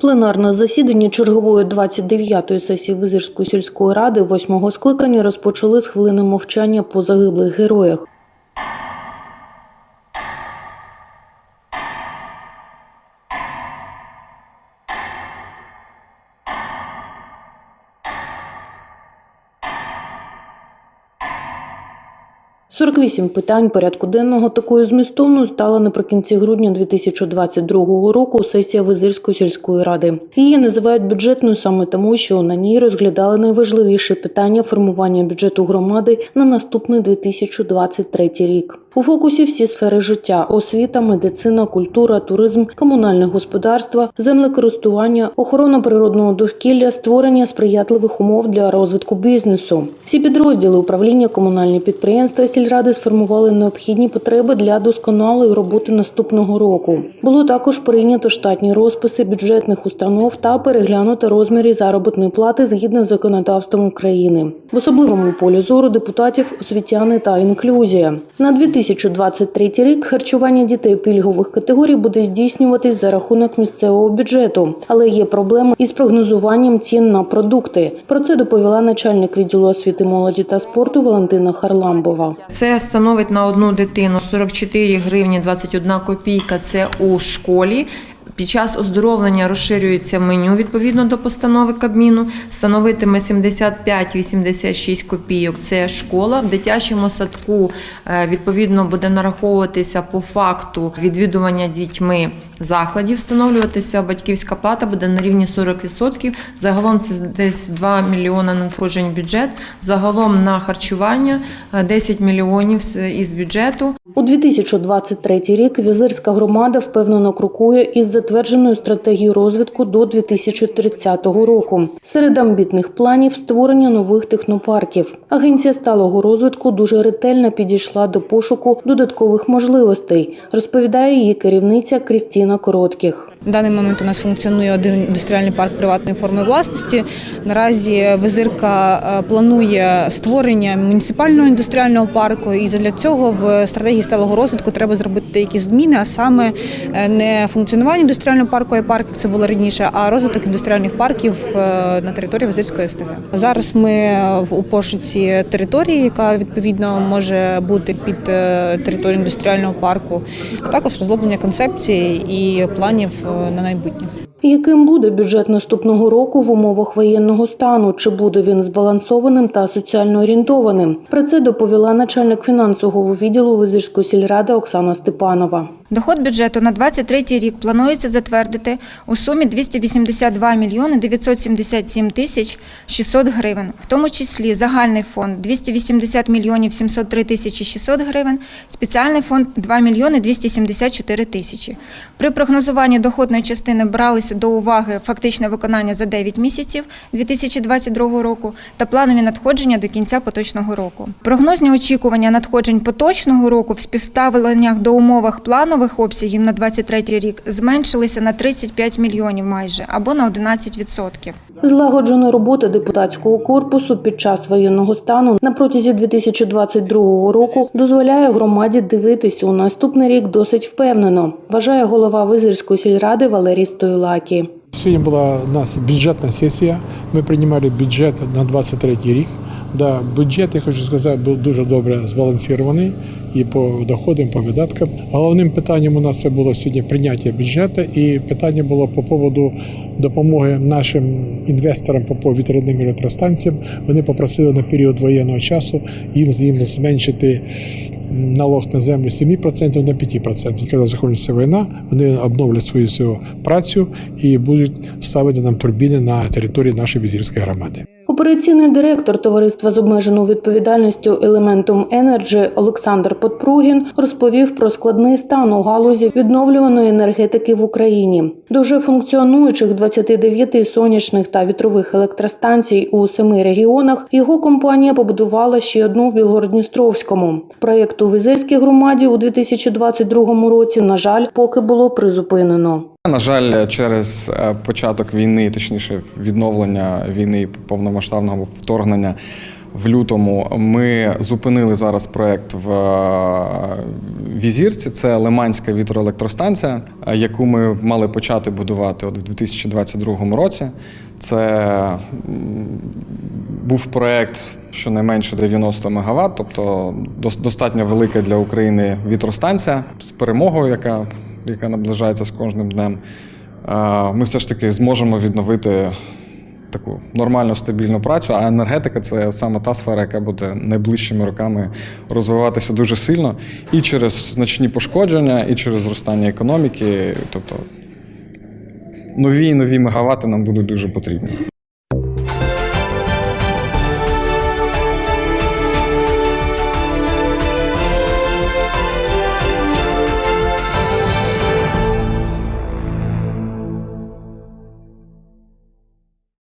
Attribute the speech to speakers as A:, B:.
A: Пленарне засідання чергової 29-ї сесії Визирської сільської ради восьмого скликання розпочали з хвилини мовчання по загиблих героях. «48 питань порядку денного такою змістовною стала наприкінці грудня 2022 року сесія Визирської сільської ради. Її називають бюджетною саме тому, що на ній розглядали найважливіші питання формування бюджету громади на наступний 2023 рік. У фокусі всі сфери життя: освіта, медицина, культура, туризм, комунальне господарство, землекористування, охорона природного довкілля, створення сприятливих умов для розвитку бізнесу. Всі підрозділи управління комунальні підприємства сільради сформували необхідні потреби для досконалої роботи наступного року. Було також прийнято штатні розписи бюджетних установ та переглянуто розміри заробітної плати згідно з законодавством України. В особливому полі зору депутатів освітяни та інклюзія. На 2023 рік харчування дітей пільгових категорій буде здійснюватись за рахунок місцевого бюджету, але є проблеми із прогнозуванням цін на продукти. Про це доповіла начальник відділу освіти, молоді та спорту Валентина Харламбова.
B: Це становить на одну дитину 44 гривні 21 копійка. Це у школі. Під час оздоровлення розширюється меню відповідно до постанови Кабміну. Становитиме 75-86 копійок. Це школа. В дитячому садку е, відповідно буде нараховуватися по факту відвідування дітьми закладів. Встановлюватися батьківська плата буде на рівні 40%. Загалом це десь 2 мільйона надходжень бюджет. Загалом на харчування е, 10 мільйонів із бюджету.
A: У 2023 рік Візирська громада впевнено крокує із затвердженою стратегією розвитку до 2030 року. Серед амбітних планів створення нових технопарків. Агенція сталого розвитку дуже ретельно підійшла до пошуку додаткових можливостей, розповідає її керівниця Крістіна Коротких.
C: На даний момент у нас функціонує один індустріальний парк приватної форми власності. Наразі Визирка е, планує створення муніципального індустріального парку, і для цього в стратегії сталого розвитку треба зробити деякі зміни, а саме е, не функціонування індустріального парку, і парк як це було раніше, а розвиток індустріальних парків е, на території Визирської СТГ. Зараз ми в- пошуці території, яка відповідно може бути під територією індустріального парку, а також розроблення концепції і планів на майбутнє.
A: Яким буде бюджет наступного року в умовах воєнного стану? Чи буде він збалансованим та соціально орієнтованим? Про це доповіла начальник фінансового відділу Визирської сільради Оксана Степанова.
D: Доход бюджету на 23 рік планується затвердити у сумі 282 мільйони 977 тисяч 600 гривень, в тому числі загальний фонд 280 мільйонів 703 тисячі 600 гривень, спеціальний фонд 2 мільйони 274 тисячі. При прогнозуванні доходної частини бралися до уваги фактичне виконання за 9 місяців 2022 року та планові надходження до кінця поточного року. Прогнозні очікування надходжень поточного року в співставленнях до умовах планових обсягів на 23 рік зменшилися на 35 мільйонів майже або на 11%.
A: Злагоджена робота депутатського корпусу під час воєнного стану на протязі 2022 року дозволяє громаді дивитися у наступний рік досить впевнено, вважає голова Визирської сільради Валерій Стойлакі.
E: Сьогодні була у нас бюджетна сесія. Ми приймали бюджет на 23 рік. Да, бюджет, я хочу сказати, був дуже добре збалансований і по доходам, по видаткам. Головним питанням у нас це було сьогодні прийняття бюджету, і питання було по поводу допомоги нашим інвесторам по повітряним електростанціям. Вони попросили на період воєнного часу їм, їм зменшити налог на землю з 7% на 5%. Коли закінчиться війна, вони обновлять свою всю працю і будуть ставити нам турбіни на території нашої візірської громади.
A: Операційний директор товариства з обмеженою відповідальністю Елементум Енерджі Олександр Подпругін розповів про складний стан у галузі відновлюваної енергетики в Україні. До вже функціонуючих 29 сонячних та вітрових електростанцій у семи регіонах його компанія побудувала ще одну в Білгородністровському. Проєкт у Визирській громаді у 2022 році, на жаль, поки було призупинено.
F: На жаль, через е, початок війни, точніше, відновлення війни повномасштабного вторгнення, в лютому. Ми зупинили зараз проект в е, Візірці. Це Лиманська вітроелектростанція, е, яку ми мали почати будувати от в 2022 році. Це був проект щонайменше 90 МВт, тобто дос- достатньо велика для України вітростанція з перемогою, яка, яка наближається з кожним днем. Е, Ми все ж таки зможемо відновити таку нормальну стабільну працю. А енергетика це саме та сфера, яка буде найближчими роками розвиватися дуже сильно і через значні пошкодження, і через зростання економіки. Тобто нові і нові мегавати нам будуть дуже потрібні.